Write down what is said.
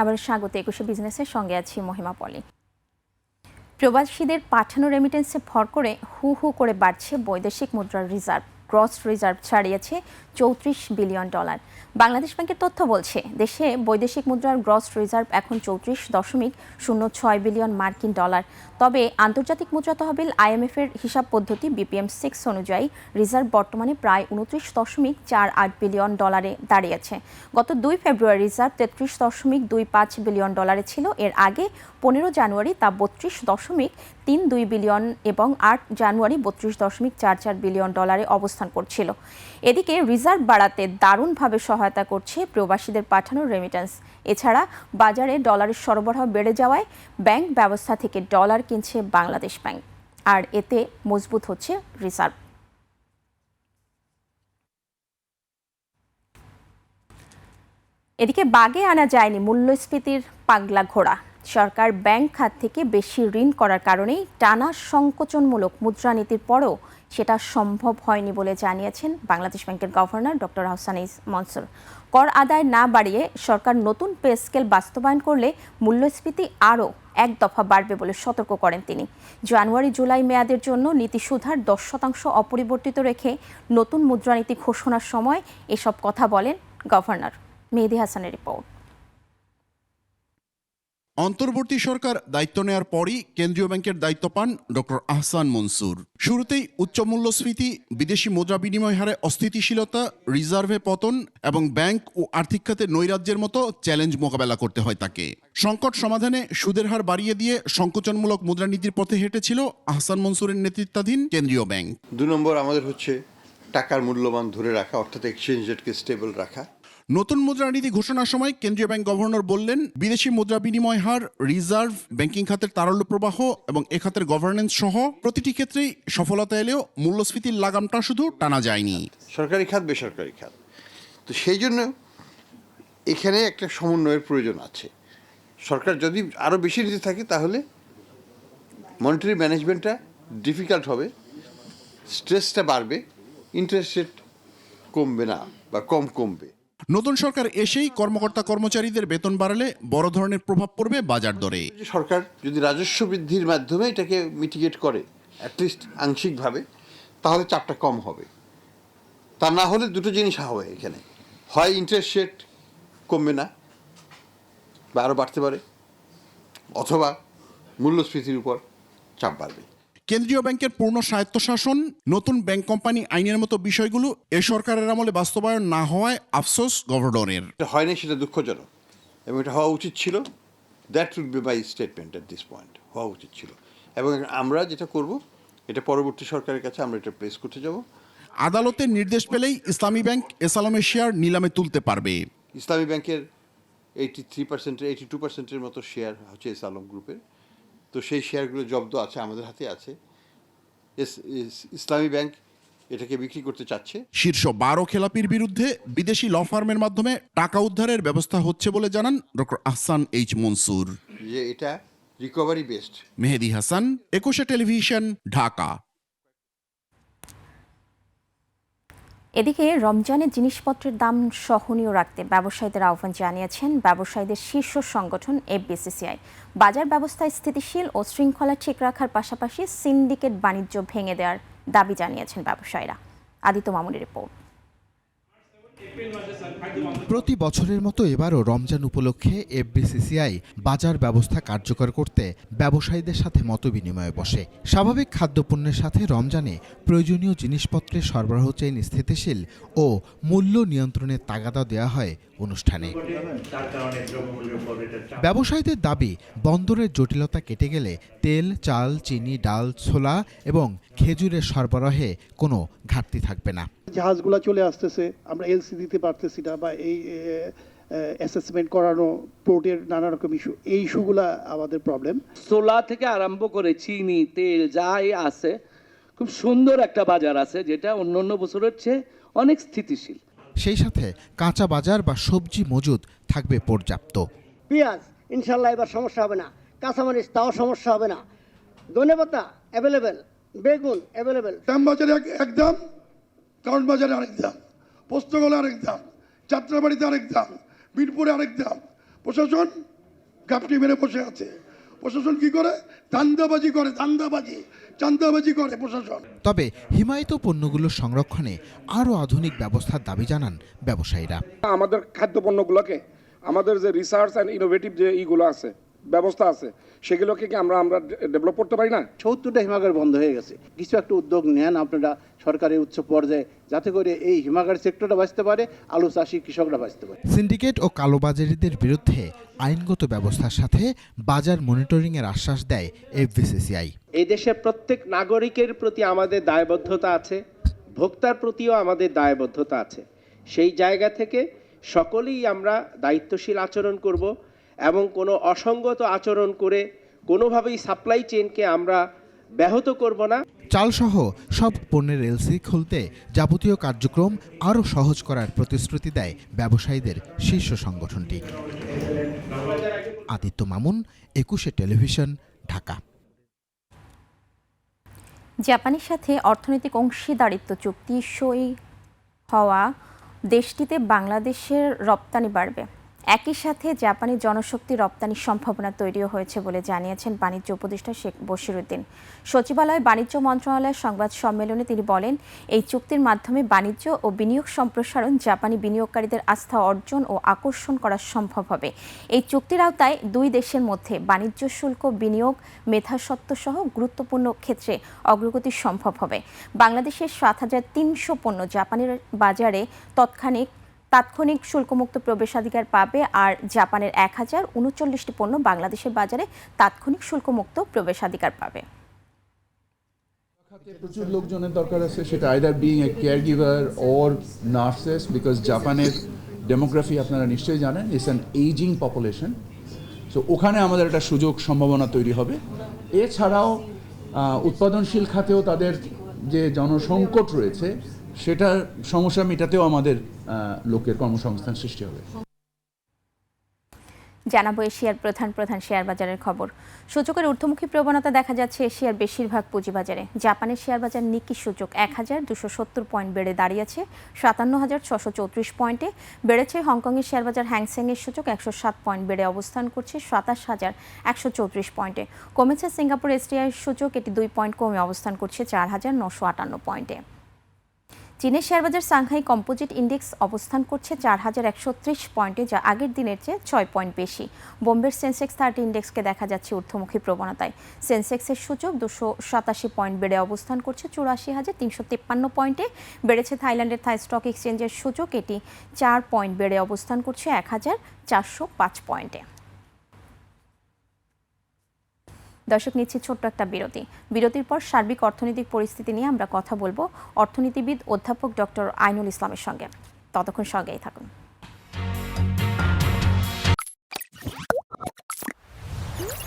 আবার স্বাগত একুশে বিজনেসের সঙ্গে আছি মহিমা পলি। প্রবাসীদের পাঠানো রেমিটেন্সে ভর করে হু হু করে বাড়ছে বৈদেশিক মুদ্রার রিজার্ভ গ্রস রিজার্ভ ছাড়িয়েছে চৌত্রিশ বিলিয়ন ডলার। বাংলাদেশ ব্যাংকের তথ্য বলছে, দেশে বৈদেশিক মুদ্রার গ্রস রিজার্ভ এখন চৌত্রিশ দশমিক শূন্য ছয় বিলিয়ন মার্কিন ডলার। তবে আন্তর্জাতিক মুদ্রা তহবিল আইএমএফ এর হিসাব পদ্ধতি বিপিএম সিক্স অনুযায়ী রিজার্ভ বর্তমানে প্রায় উনত্রিশ দশমিক চার আট বিলিয়ন ডলারে দাঁড়িয়েছে। গত দুই ফেব্রুয়ারি রিজার্ভ তেত্রিশ দশমিক দুই পাঁচ বিলিয়ন ডলারে ছিল। এর আগে পনেরো জানুয়ারি তা বত্রিশ দশমিক তিন দুই বিলিয়ন এবং আট জানুয়ারি বত্রিশ দশমিক চার চার বিলিয়ন ডলারে অবস্থান করছিল। এদিকে রিজার্ভ বাড়াতে দারুণভাবে সহায়তা করছে প্রবাসীদের পাঠানো রেমিটেন্স এছাড়া বাজারে ডলারের সরবরাহ বেড়ে যাওয়ায় ব্যাংক ব্যবস্থা থেকে ডলার কিনছে বাংলাদেশ ব্যাংক। আর এতে মজবুত হচ্ছে রিজার্ভ। এদিকে বাগে আনা যায়নি মূল্যস্ফীতির পাগলা ঘোড়া। সরকার ব্যাংক খাত থেকে বেশি ঋণ করার কারণেই টানা সংকোচনমূলক মুদ্রানীতির পরেও সেটা সম্ভব হয়নি বলে জানিয়েছেন বাংলাদেশ ব্যাংকের গভর্নর ডক্টর হাসানিস মনসুর। কর আদায় না বাড়িয়ে সরকার নতুন পে স্কেল বাস্তবায়ন করলে মূল্যস্ফীতি আরও এক দফা বাড়বে বলে সতর্ক করেন তিনি। জানুয়ারি জুলাই মেয়াদের জন্য নীতি সুধার দশ শতাংশ অপরিবর্তিত রেখে নতুন মুদ্রানীতি ঘোষণার সময় এসব কথা বলেন গভর্নর। মেহেদি হাসানের রিপোর্ট। অন্তর্বর্তী সরকার দায়িত্ব নেওয়ার পরই কেন্দ্রীয় ব্যাংকের দায়িত্ব পান ডক্টর আহসান মনসুর। শুরুতেই উচ্চ মূল্যস্ফীতি, বিদেশি মুদ্রা বিনিময় হারে অস্থিতিশীলতা, রিজার্ভে পতন এবং ব্যাংক ও আর্থিক খাতে নৈরাজ্যের মতো চ্যালেঞ্জ মোকাবেলা করতে হয় তাকে। সংকট সমাধানে সুদের হার বাড়িয়ে দিয়ে সংকোচনমূলক মুদ্রানীতির পথে হেঁটেছিল আহসান মনসুরের নেতৃত্বাধীন কেন্দ্রীয় ব্যাংক। দু নম্বর আমাদের হচ্ছে টাকার মূল্যমান ধরে রাখা, অর্থাৎ এক্সচেঞ্জ রেটকে স্টেবল রাখা। নতুন মুদ্রানীতি ঘোষণার সময় কেন্দ্রীয় ব্যাংক গভর্নর বললেন, বিদেশি মুদ্রা বিনিময় হার, রিজার্ভ ব্যাংকিং খাতের তারল্য প্রবাহ এবং এ খাতের গভর্নেন্স সহ প্রতিটি ক্ষেত্রেই সফলতা এলেও মূল্যস্ফীতির লাগামটা শুধু টানা যায়নি। সরকারি খাত, বেসরকারি খাত। তো সেই জন্য এখানে একটা সমন্বয়ের প্রয়োজন আছে। সরকার যদি আরও বেশি নিতে থাকে, তাহলে মনিটারি ম্যানেজমেন্টটা ডিফিকাল্ট হবে। স্ট্রেসটা বাড়বে। ইন্টারেস্ট রেট কমবে না বা কম কমবে। নতুন সরকার এসেই কর্মকর্তা কর্মচারীদের বেতন বাড়ালে বড় ধরনের প্রভাব পড়বে বাজার দরে। সরকার যদি রাজস্ব বৃদ্ধির মাধ্যমে এটাকে মিটিগেট করে অ্যাটলিস্ট আংশিকভাবে, তাহলে চাপটা কম হবে। তা না হলে দুটো জিনিস হবে এখানে। হয় ইন্টারেস্ট রেট কমবে না, বা আরও বাড়তে পারে, অথবা মূল্যস্ফীতির উপর চাপ বাড়বে। কেন্দ্রীয় ব্যাংকের পূর্ণ স্বায়ত্তশাসন নতুন ব্যাংক কোম্পানি আইনের মতো বিষয়গুলো এ সরকারের আমলে বাস্তবায়ন না হওয়ায় আফসোস গভর্নরের। এটা হয়নি সেটা দুঃখজনক। এবং এটা হওয়া উচিত ছিল। That would be my statement at this point হওয়া উচিত ছিল। এবং আমরা যেটা করব এটা পরবর্তী সরকারের কাছে আমরা এটা প্লেস করতে যাব। আদালতের নির্দেশ পেলেই ইসলামী ব্যাংক এসালামের শেয়ার নিলামে তুলতে পারবে। ইসলামী ব্যাংকের এইটি থ্রি পার্সেন্টের এইটি টু পার্সেন্টের মতো শেয়ার হচ্ছে এসালম গ্রুপের তো সেই শেয়ারগুলো জব্দ আছে আমাদের হাতে আছে। ইসলামী ব্যাংক এটাকে বিক্রি করতে চাচ্ছে। শীর্ষ বারো খেলাপির বিরুদ্ধে বিদেশি ল ফার্মের মাধ্যমে টাকা উদ্ধারের ব্যবস্থা হচ্ছে বলে জানান ডক্টর আহসান এইচ মনসুর। যে এটা রিকভারি বেসড মেহেদি হাসান একুশে টেলিভিশন ঢাকা। এদিকে রমজানের জিনিসপত্রের দাম সহনীয় রাখতে ব্যবসায়ীদের আহ্বান জানিয়েছেন ব্যবসায়ীদের শীর্ষ সংগঠন এফবিসিসিআই। বাজার ব্যবস্থায় স্থিতিশীল ও শৃঙ্খলা ঠিক রাখার পাশাপাশি সিন্ডিকেট বাণিজ্য ভেঙে দেওয়ার দাবি জানিয়েছেন ব্যবসায়ীরা। আদিত্য মামুনের রিপোর্ট। প্রতি বছরের মতো এবারও রমজান উপলক্ষে এফবিসিসিআই বাজার ব্যবস্থা কার্যকর করতে ব্যবসায়ীদের সাথে মতবিনিময়ে বসে। স্বাভাবিক খাদ্যপণ্যের সাথে রমজানে প্রয়োজনীয় জিনিসপত্রের সরবরাহ চেইন স্থিতিশীল ও মূল্য নিয়ন্ত্রণের তাগাদা দেওয়া হয় অনুষ্ঠানে। ব্যবসায়ীদের দাবি, বন্দরের জটিলতা কেটে গেলে তেল, চাল, চিনি, ডাল, ছোলা এবং খেজুরের সরবরাহে কোনো ঘাটতি থাকবে না। জাহাজগুলো চলে আসতেছে আমরা এলসি দিতে পারতেছি না বা এই অ্যাসেসমেন্ট করানো পোর্টের নানা রকম ইস্যু এই ইস্যুগুলা আমাদের প্রবলেম সোলা থেকে আরম্ভ করে চিনি তেল যাই আছে খুব সুন্দর একটা বাজার আছে যেটা অন্য অন্য বছরের চেয়ে অনেক স্থিতিশীল। সেই সাথে কাঁচা বাজার বা সবজি মজুদ থাকবে পর্যাপ্ত। পেঁয়াজ ইনশাল্লাহ এবার সমস্যা হবে না। কাঁচামরিচ তাও সমস্যা হবে না। ধনেপাতা অ্যাভেলেবেল বেগুন অ্যাভেলেবেল শ্যামবাজারে এক এক দাম কারণ বাজারে আরেক দাম পোস্তগলে আরেক দাম যাত্রাবাড়িতে আরেক দাম বীরপুরে আরেক দাম। প্রশাসন গাপটি মেরে বসে আছে। প্রশাসন কি করে? ধান্দাবাজি করে ধান্দাবাজি চান্দাবাজি করে প্রশাসন। তবে হিমায়িত পণ্যগুলোর সংরক্ষণে আরও আধুনিক ব্যবস্থার দাবি জানান ব্যবসায়ীরা। আমাদের খাদ্যপণ্যগুলোকে আমাদের যে রিসার্চ অ্যান্ড ইনোভেটিভ যে ইগুলো আছে ব্যবস্থা আছে। সেগুলোকে কি আমরা আমরা ডেভেলপ করতে পারি না? সত্তরটা হিমাগার বন্ধ হয়ে গেছে। কিছু একটা উদ্যোগ নেন আপনারা সরকারের উচ্চ পর্যায়ে যাতে করে এই হিমাগার সেক্টরটা বাঁচতে পারে আলু চাষি কৃষকরা বাঁচতে পারে। সিন্ডিকেট ও কালোবাজারিদের বিরুদ্ধে আইনগত ব্যবস্থার সাথে বাজার মনিটরিংয়ের আশ্বাস দেয় এফবিসিসিআই। এই দেশের প্রত্যেক নাগরিকের প্রতি আমাদের দায়বদ্ধতা আছে ভোক্তার প্রতিও আমাদের দায়বদ্ধতা আছে। সেই জায়গা থেকে সকলেই আমরা দায়িত্বশীল আচরণ করব। এবং কোনো অসঙ্গত আচরণ করে কোনোভাবেই সাপ্লাই চেইনকে আমরা ব্যাহত করব না। চালসহ সব পণ্যের এলসি খুলতে যাবতীয় কার্যক্রম আরও সহজ করার প্রতিশ্রুতি দেয় ব্যবসায়ীদের শীর্ষ সংগঠনটি। আদিত্য মামুন একুশে টেলিভিশন ঢাকা। জাপানের সাথে অর্থনৈতিক অংশীদারিত্ব চুক্তি সই হওয়া দেশটিতে বাংলাদেশের রপ্তানি বাড়বে। একই সাথে জাপানি জনশক্তি রপ্তানির সম্ভাবনা তৈরিও হয়েছে বলে জানিয়েছেন বাণিজ্য উপদেষ্টা শেখ বশিরুদ্দিন। সচিবালয় বাণিজ্য মন্ত্রণালয়ের সংবাদ সম্মেলনে তিনি বলেন, এই চুক্তির মাধ্যমে বাণিজ্য ও বিনিয়োগ সম্প্রসারণ জাপানি বিনিয়োগকারীদের আস্থা অর্জন ও আকর্ষণ করা সম্ভব হবে। এই চুক্তির আওতায় দুই দেশের মধ্যে বাণিজ্য শুল্ক বিনিয়োগ মেধাসত্ত্ব সহ গুরুত্বপূর্ণ ক্ষেত্রে অগ্রগতি সম্ভব হবে। বাংলাদেশের সাত হাজার তিনশো পণ্য জাপানের বাজারে তৎক্ষণিক তাৎক্ষণিক শুল্কমুক্ত প্রবেশাধিকার পাবে আর জাপানের এক হাজার উনচল্লিশটি পণ্য বাংলাদেশের বাজারে তাৎক্ষণিক শুল্কমুক্ত প্রবেশাধিকার পাবে। প্রচুর লোকজনের দরকার আছে, সেটা either being a caregiver or nurses because জাপানের ডেমোগ্রাফি আপনারা নিশ্চয়ই জানেন it's an ageing population so ওখানে আমাদের একটা সুযোগ, সম্ভাবনা তৈরি হবে। এছাড়াও উৎপাদনশীল খাতেও তাদের যে জনসংকট রয়েছে, সেটার সমস্যা মেটাতেও আমাদের লোকের কর্মসংস্থান সৃষ্টি হবে। জানাব এশিয়ার প্রধান প্রধান শেয়ার বাজারের খবর। সূচকের ঊর্ধ্বমুখী প্রবণতা দেখা যাচ্ছে এশিয়ার বেশিরভাগ পুঁজিবাজারে। জাপানের শেয়ার বাজার নিকি সূচক এক হাজার দুশো সত্তর পয়েন্ট বেড়ে দাঁড়িয়েছে সাতান্ন হাজার ছশো চৌত্রিশ পয়েন্টে। বেড়েছে হংকংয়ের শেয়ার বাজার হ্যাংসেংয়ের সূচক একশো সাত পয়েন্ট বেড়ে অবস্থান করছে সাতাশ হাজার একশো চৌত্রিশ পয়েন্টে। কমেছে সিঙ্গাপুর এসটিআই সূচক, এটি দুই পয়েন্ট কমে অবস্থান করছে চার হাজার নশো আটান্ন পয়েন্টে। চীনের শেয়ারবাজার সাংহাই কম্পোজিট ইন্ডেক্স অবস্থান করছে চার হাজার একশো ত্রিশ পয়েন্টে, যা আগের দিনের চেয়ে ছয় পয়েন্ট বেশি। বোম্বের সেন্সেক্স থার্টি ইন্ডেক্সকে দেখা যাচ্ছে ঊর্ধ্বমুখী প্রবণতায়। সেন্সেক্সের সূচক দুশো সাতাশি পয়েন্ট বেড়ে অবস্থান করছে চুরাশি হাজার তিনশো তিপ্পান্ন পয়েন্টে। বেড়েছে থাইল্যান্ডের থাই স্টক এক্সচেঞ্জের সূচক, এটি চার পয়েন্ট বেড়ে অবস্থান করছে এক হাজার চারশো পাঁচ পয়েন্টে। দর্শক, নিচ্ছি ছোট্ট একটা বিরতি। বিরতির পর সার্বিক অর্থনৈতিক পরিস্থিতি নিয়ে আমরা কথা বলব অর্থনীতিবিদ অধ্যাপক ডক্টর আইনুল ইসলামের সঙ্গে। ততক্ষণ সঙ্গেই থাকুন।